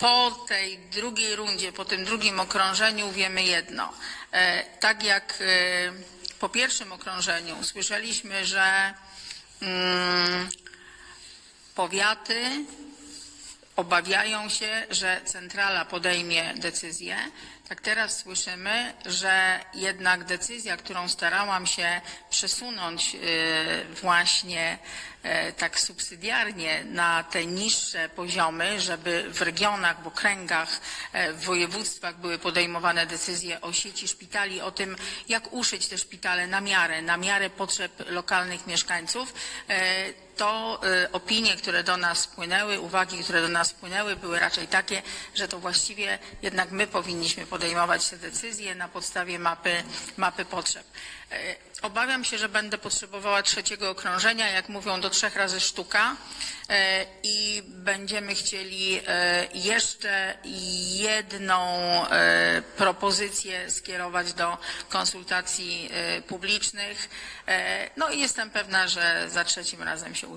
po tej drugiej rundzie, po tym drugim okrążeniu wiemy jedno. E, Tak jak e, po pierwszym okrążeniu słyszeliśmy, że mm, powiaty obawiają się, że centrala podejmie decyzję. Tak teraz słyszymy, że jednak decyzja, którą starałam się przesunąć y, właśnie e, tak subsydiarnie na te niższe poziomy, żeby w regionach, w okręgach, e, w województwach były podejmowane decyzje o sieci szpitali, o tym, jak uszyć te szpitale na miarę, na miarę potrzeb lokalnych mieszkańców. To y, opinie, które do nas wpłynęły, uwagi, które do nas wpłynęły, były raczej takie, że to właściwie jednak my powinniśmy podejmować te decyzje na podstawie mapy, mapy potrzeb. E, Obawiam się, że będę potrzebowała trzeciego okrążenia, jak mówią, do trzech razy sztuka e, i będziemy chcieli jeszcze jedną e, propozycję skierować do konsultacji e, publicznych. E, No i jestem pewna, że za trzecim razem się